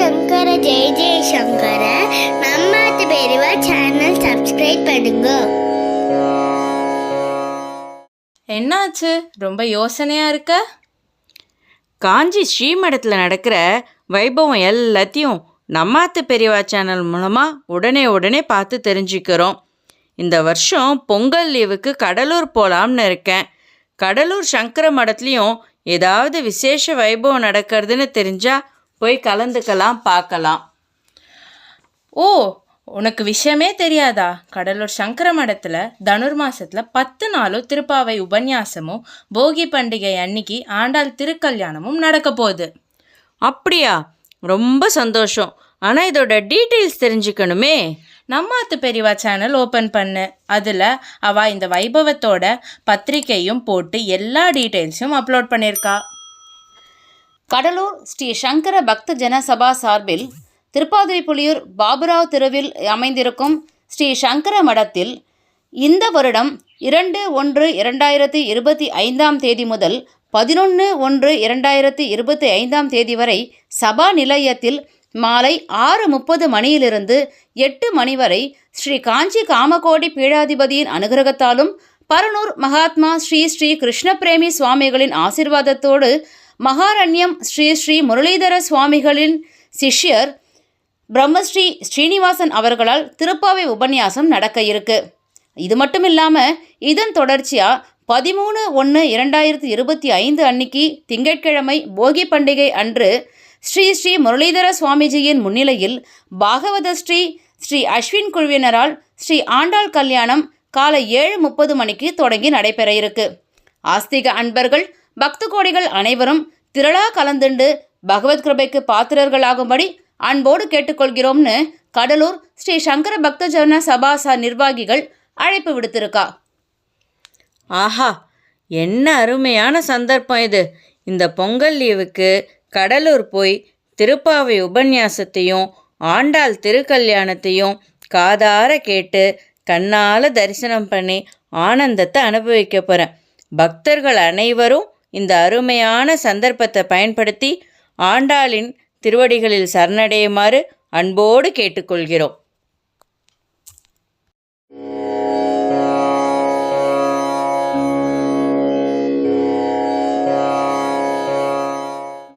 சங்கர ஜெய ஜெய சங்கர நம்மாத்து பெரியவா channel subscribe பண்ணுங்க என்னாச்சு ரொம்ப யோசனையா இருக்க காஞ்சி ஸ்ரீமடத்தில் நடக்கிற வைபவம் எல்லாத்தையும் நம்மாத்து பெரியவா சேனல் மூலமாக உடனே உடனே பார்த்து தெரிஞ்சுக்கிறோம் இந்த வருஷம் பொங்கல் லீவுக்கு கடலூர் போகலாம்னு இருக்கேன் கடலூர் சங்கர மடத்துலேயும் ஏதாவது விசேஷ வைபவம் நடக்கிறதுன்னு தெரிஞ்சால் போய் கலந்துக்கலாம் பார்க்கலாம். ஓ உனக்கு விஷயமே தெரியாதா? கடலூர் சங்கர மடத்துல தனுர் மாசத்துல பத்து நாளும் திருப்பாவை உபன்யாசமும் போகி பண்டிகை அன்னைக்கு ஆண்டாள் திருக்கல்யாணமும் நடக்க போகுது. அப்படியா? ரொம்ப சந்தோஷம். ஆனால் இதோட டீட்டெயில்ஸ் தெரிஞ்சுக்கணுமே. நம்மாத்து பெரியவா சேனல் ஓப்பன் பண்ணு. அதில் அவ இந்த வைபவத்தோட பத்திரிக்கையும் போட்டு எல்லா டீட்டெயில்ஸும் அப்லோட் பண்ணியிருக்கா கடலூர் ஸ்ரீ சங்கர பக்த ஜன சபா சார்பில் திருப்பாதிரிப்புலியூர் பாபுராவ் தெருவில் அமைந்திருக்கும் ஸ்ரீ சங்கர மடத்தில் இந்த வருடம் இரண்டு ஒன்று இரண்டாயிரத்தி இருபத்தி ஐந்தாம் தேதி முதல் பதினொன்று ஒன்று இரண்டாயிரத்தி இருபத்தி ஐந்தாம் தேதி வரை சபா நிலையத்தில் மாலை ஆறு முப்பது மணியிலிருந்து எட்டு மணி வரை ஸ்ரீ காஞ்சி காமகோடி பீடாதிபதியின் அனுகிரகத்தாலும் பரனூர் மகாத்மா ஸ்ரீ ஸ்ரீ கிருஷ்ணபிரேமி சுவாமிகளின் ஆசிர்வாதத்தோடு மகாரண்யம் ஸ்ரீ ஸ்ரீ முரளிதர சுவாமிகளின் சிஷ்யர் பிரம்மஸ்ரீ ஸ்ரீனிவாசன் அவர்களால் திருப்பாவை உபன்யாசம் நடக்க இருக்கு. இது மட்டும் இல்லாமல் இதன் தொடர்ச்சியாக பதிமூணு ஒன்று இரண்டாயிரத்தி இருபத்தி ஐந்து அன்னைக்கு திங்கட்கிழமை போகி பண்டிகை அன்று ஸ்ரீ ஸ்ரீ முரளிதர சுவாமிஜியின் முன்னிலையில் பாகவத ஸ்ரீ ஸ்ரீ அஸ்வின் குழுவினரால் ஸ்ரீ ஆண்டாள் கல்யாணம் காலை ஏழு முப்பது மணிக்கு தொடங்கி நடைபெற இருக்கு. ஆஸ்திக அன்பர்கள் பக்த கோடிகள் அனைவரும் திரளா கலந்துண்டு பகவத் கிருபைக்கு பாத்திரர்களாகும்படி அன்போடு கேட்டுக்கொள்கிறோம்னு கடலூர் ஸ்ரீ சங்கர பக்த சபாசா நிர்வாகிகள் அழைப்பு விடுத்திருக்கா. ஆஹா என்ன அருமையான சந்தர்ப்பம் இது. இந்த பொங்கல் லீவுக்கு கடலூர் போய் திருப்பாவை உபன்யாசத்தையும் ஆண்டாள் திருக்கல்யாணத்தையும் காதார கேட்டு கண்ணால் தரிசனம் பண்ணி ஆனந்தத்தை அனுபவிக்க போகிறேன் பக்தர்கள் அனைவரும் இந்த அருமையான சந்தர்ப்பத்தை பயன்படுத்தி ஆண்டாளின் திருவடிகளில் சரணடையுமாறு அன்போடு கேட்டுக்கொள்கிறோம்.